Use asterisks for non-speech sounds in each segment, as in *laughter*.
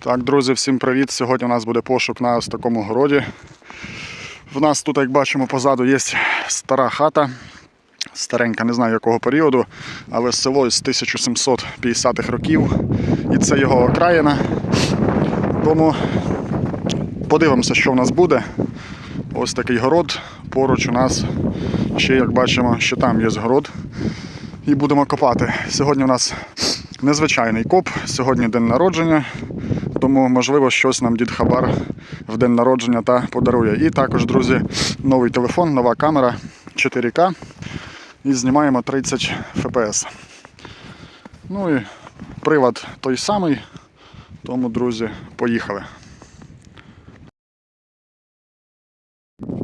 Так, друзі, всім привіт! Сьогодні у нас буде пошук на ось такому городі. В нас тут, як бачимо, позаду є стара хата. Старенька, не знаю якого періоду, але село з 1750-х років. І це його окраїна. Тому подивимося, що в нас буде. Ось такий город. Поруч у нас ще, як бачимо, ще там є город. І будемо копати. Сьогодні у нас незвичайний коп, сьогодні день народження, тому можливо щось нам дід Хабар в день народження та подарує. І також, друзі, новий телефон, нова камера 4К. І знімаємо 30 FPS. Ну і привод той самий. Тому, друзі, поїхали.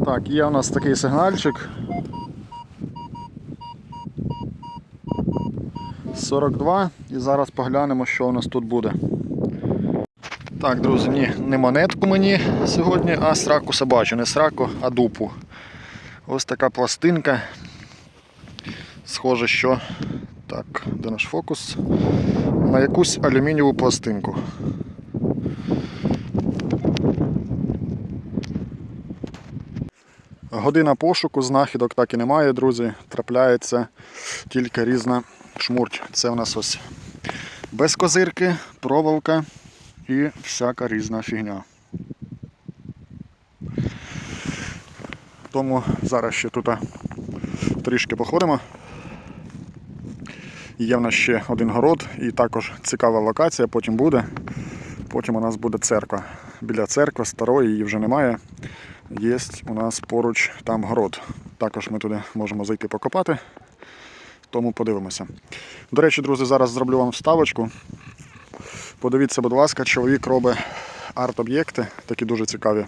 Так, є у нас такий сигнальчик. 42 і зараз поглянемо, що у нас тут буде. Так, друзі, ні, не монетку мені сьогодні, а сраку собачу. Не сраку, а дупу. Ось така пластинка. Схоже, що. Так, де наш фокус? На якусь алюмінієву пластинку. Година пошуку, знахідок так і немає, друзі. Трапляється тільки різна шмурть. Це у нас ось без козирки, проволока і всяка різна фігня. Тому зараз ще тут трішки походимо. Є в нас ще один город і також цікава локація, потім буде. Потім у нас буде церква. Біля церкви старої її вже немає. Є у нас поруч там город. Також ми туди можемо зайти покопати. Тому подивимося. До речі, друзі, зараз зроблю вам вставочку. Подивіться, будь ласка, чоловік робить арт-об'єкти, такі дуже цікаві.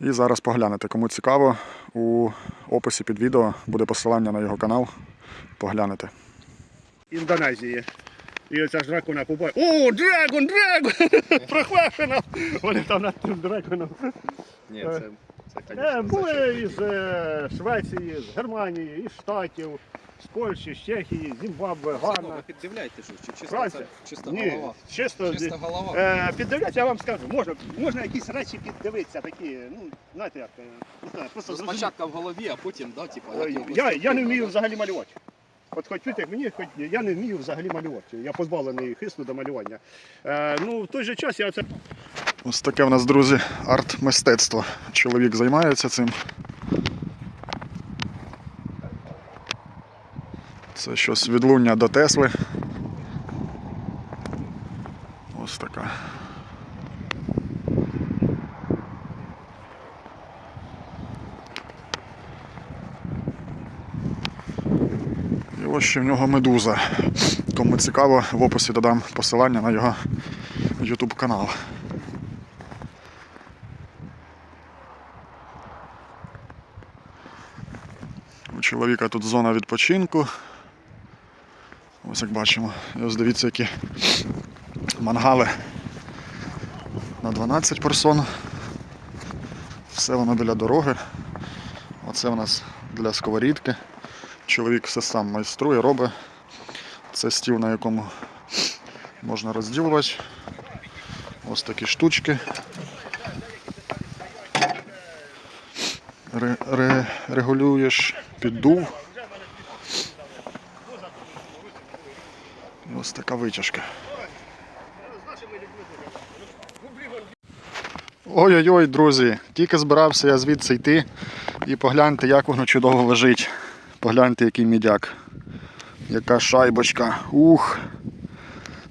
І зараз поглянете. Кому цікаво, у описі під відео буде посилання на його канал. Поглянете. Індонезії. І оця ж дракона побачив. О, драгон, драгон! *laughs* Прохвашено! Вони там над тим драконом. Ні, Е, це, це Е, були зачем. із е, Швеції, з Германії, із Штатів, з Польщі, з Чехії, Зімбабве, Гана. ви піддивляйте, що чи чисто Франція. це чиста Ні, голова. чисто, Чиста голова. Е, піддивляться, я вам скажу, можна, можна якісь речі піддивитися, такі, ну, знаєте як, е, не знаю, просто Ну, зрозуміти. спочатку в голові, а потім, да, типу, Е, як його Я, я не вмію взагалі малювати. От хоч як мені, хоч я не вмію взагалі малювати. Я позбавлений хисту до малювання. Е, ну, в той же час я це Ось таке в нас, друзі, арт-мистецтво. Чоловік займається цим. Це щось відлуння до Тесли. Ось така. І ось ще в нього медуза. Кому цікаво, в описі додам посилання на його YouTube канал. У чоловіка тут зона відпочинку. Ось як бачимо. І ось дивіться, які мангали на 12 персон. Все воно біля дороги. Оце у нас для сковорідки. Чоловік все сам майструє, робить. Це стіл, на якому можна розділувати. Ось такі штучки. Ре, ре, регулюєш піддув. І ось така витяжка. Ой-ой-ой, друзі, тільки збирався я звідси йти і погляньте, як воно чудово лежить. Погляньте, який мідяк. Яка шайбочка. Ух.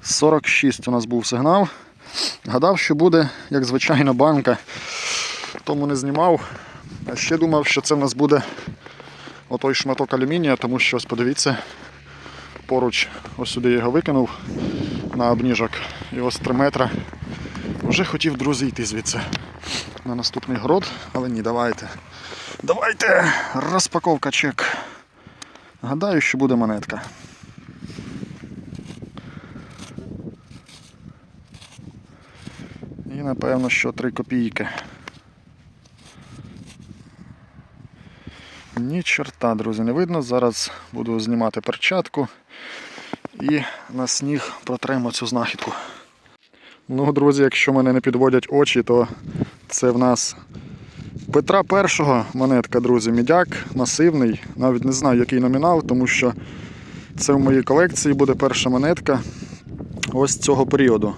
46 у нас був сигнал. Гадав, що буде, як звичайна банка. Тому не знімав. А ще думав, що це в нас буде отой шматок алюмінія, тому що ось подивіться, поруч ось сюди я його викинув на обніжок. І ось 3 метри. Вже хотів, друзі, йти звідси на наступний город, але ні, давайте. Давайте! Розпаковка чек. Гадаю, що буде монетка. І напевно, що 3 копійки. Ні чорта, друзі, не видно. Зараз буду знімати перчатку і на сніг протремо цю знахідку. Ну, друзі, якщо мене не підводять очі, то це в нас Петра І монетка, друзі, мідяк, масивний. Навіть не знаю, який номінал, тому що це в моїй колекції буде перша монетка ось цього періоду.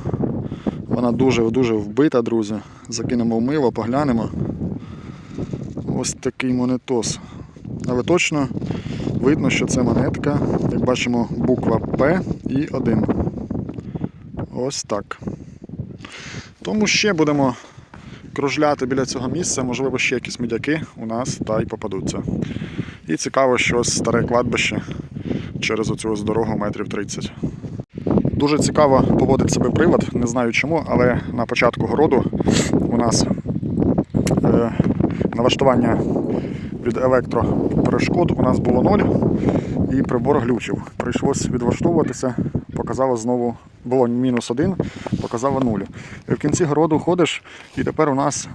Вона дуже-дуже вбита, друзі. Закинемо в мило, поглянемо. Ось такий монетос. Але точно видно, що це монетка. Як бачимо, буква П і 1. Ось так. Тому ще будемо кружляти біля цього місця, можливо, ще якісь медяки у нас та й попадуться. І цікаво, що старе кладбище через оцю дорогу метрів 30. Дуже цікаво поводить себе привод, не знаю чому, але на початку городу у нас е, налаштування від електроперешкод у нас було 0 і прибор глючив. Прийшлось відлаштовуватися, показало знову, було мінус 1, показало 0. І в кінці городу ходиш, і тепер у нас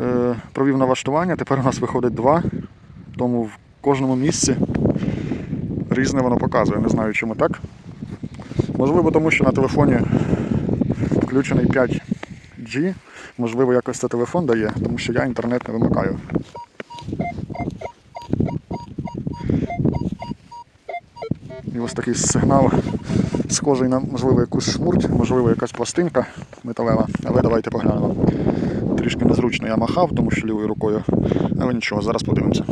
е, провів налаштування, тепер у нас виходить 2, тому в кожному місці різне воно показує. Не знаю, чому так. Можливо, тому що на телефоні включений 5G. Можливо, якось це телефон дає, тому що я інтернет не вимикаю. Ось такий сигнал схожий на, можливо, якусь шмурть, можливо, якась пластинка металева. Але давайте поглянемо. Трішки незручно я махав, тому що лівою рукою. Але нічого, зараз подивимося.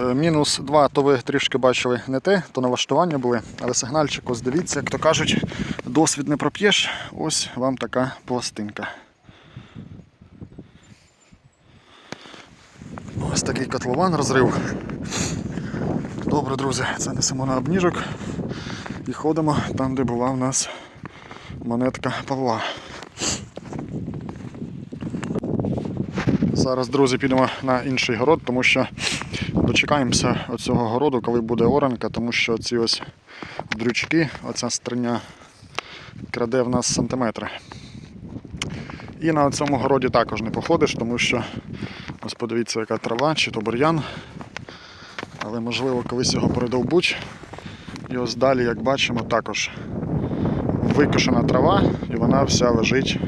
Е, Мінус 2, то ви трішки бачили не те, то налаштування були, але сигнальчик, ось дивіться, як то кажуть, досвід не проп'єш. Ось вам така пластинка. Ось такий котлован розрив. Добре, друзі, це несемо на обніжок і ходимо там, де була в нас монетка Павла. Зараз, друзі, підемо на інший город, тому що дочекаємося оцього городу, коли буде оранка, тому що ці ось дрючки, оця стриня краде в нас сантиметри. І на цьому городі також не походиш, тому що ось подивіться, яка трава, чи то бур'ян. Але можливо колись його передовбуть. І ось далі, як бачимо, також викошена трава і вона вся лежить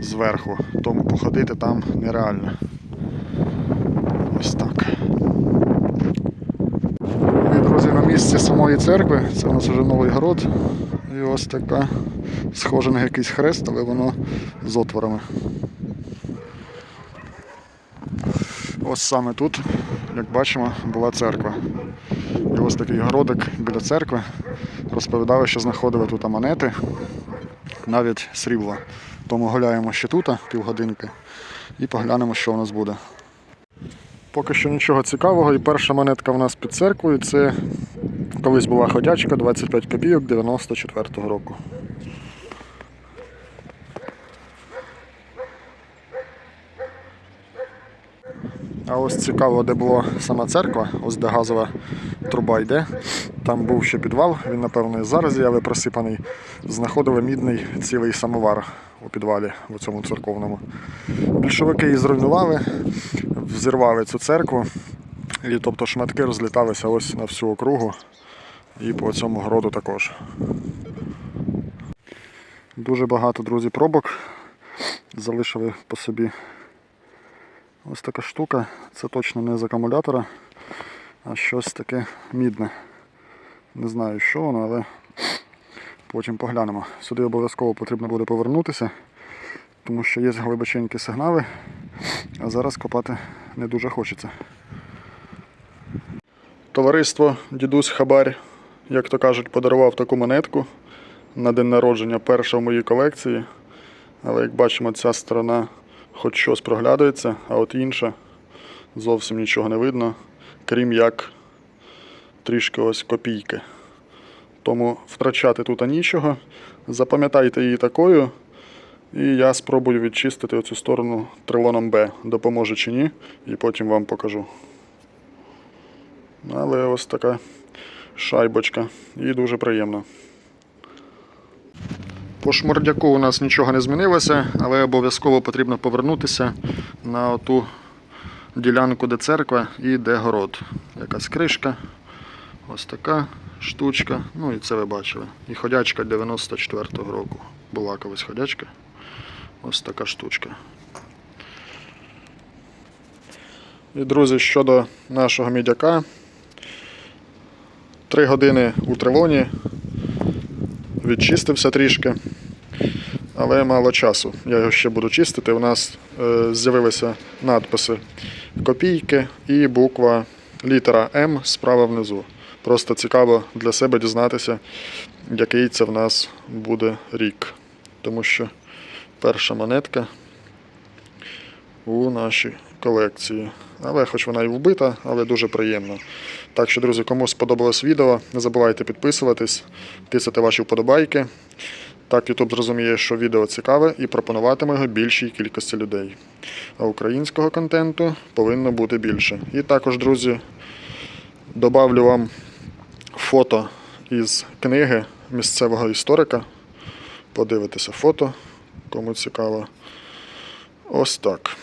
зверху. Тому походити там нереально. Ось так. І, друзі, на місці самої церкви, це у нас вже новий город. І ось така схоже на якийсь хрест, але воно з отворами. Ось саме тут, як бачимо, була церква. І ось такий городик біля церкви. Розповідали, що знаходили тут монети, навіть срібла. Тому гуляємо ще тут півгодинки і поглянемо, що у нас буде. Поки що нічого цікавого. І перша монетка в нас під церквою це колись була ходячка 25 копійок 94-го року. А ось цікаво, де була сама церква, ось де газова труба йде. Там був ще підвал, він, напевно, і зараз але просипаний. Знаходили мідний цілий самовар у підвалі у цьому церковному. Більшовики її зруйнували, взірвали цю церкву, і тобто шматки розліталися ось на всю округу і по цьому городу також. Дуже багато, друзі, пробок залишили по собі. Ось така штука, це точно не з акумулятора, а щось таке мідне. Не знаю, що воно, але потім поглянемо. Сюди обов'язково потрібно буде повернутися, тому що є глибоченькі сигнали, а зараз копати не дуже хочеться. Товариство Дідусь Хабар, як то кажуть, подарував таку монетку на день народження перша в моїй колекції. Але як бачимо, ця сторона хоч щось проглядається, а от інша зовсім нічого не видно, крім як трішки ось копійки. Тому втрачати тут нічого. Запам'ятайте її такою. І я спробую відчистити оцю сторону трилоном Б. Допоможе чи ні, і потім вам покажу. Але ось така шайбочка. І дуже приємно. По шмурдяку у нас нічого не змінилося, але обов'язково потрібно повернутися на ту ділянку, де церква і де город. Якась кришка. Ось така штучка. Ну і це ви бачили. І ходячка 94-го року. Була колись ходячка. Ось така штучка. І, друзі, щодо нашого мідяка. Три години у тривоні. Відчистився трішки. Але мало часу. Я його ще буду чистити. У нас е, з'явилися надписи копійки і буква літера М справа внизу. Просто цікаво для себе дізнатися, який це в нас буде рік. Тому що перша монетка у нашій колекції. Але хоч вона і вбита, але дуже приємно. Так що, друзі, кому сподобалось відео, не забувайте підписуватись, тисати ваші вподобайки. Так YouTube зрозуміє, що відео цікаве і пропонуватиме його більшій кількості людей. А українського контенту повинно бути більше. І також, друзі, добавлю вам фото із книги місцевого історика. Подивитися фото, кому цікаво. Ось так.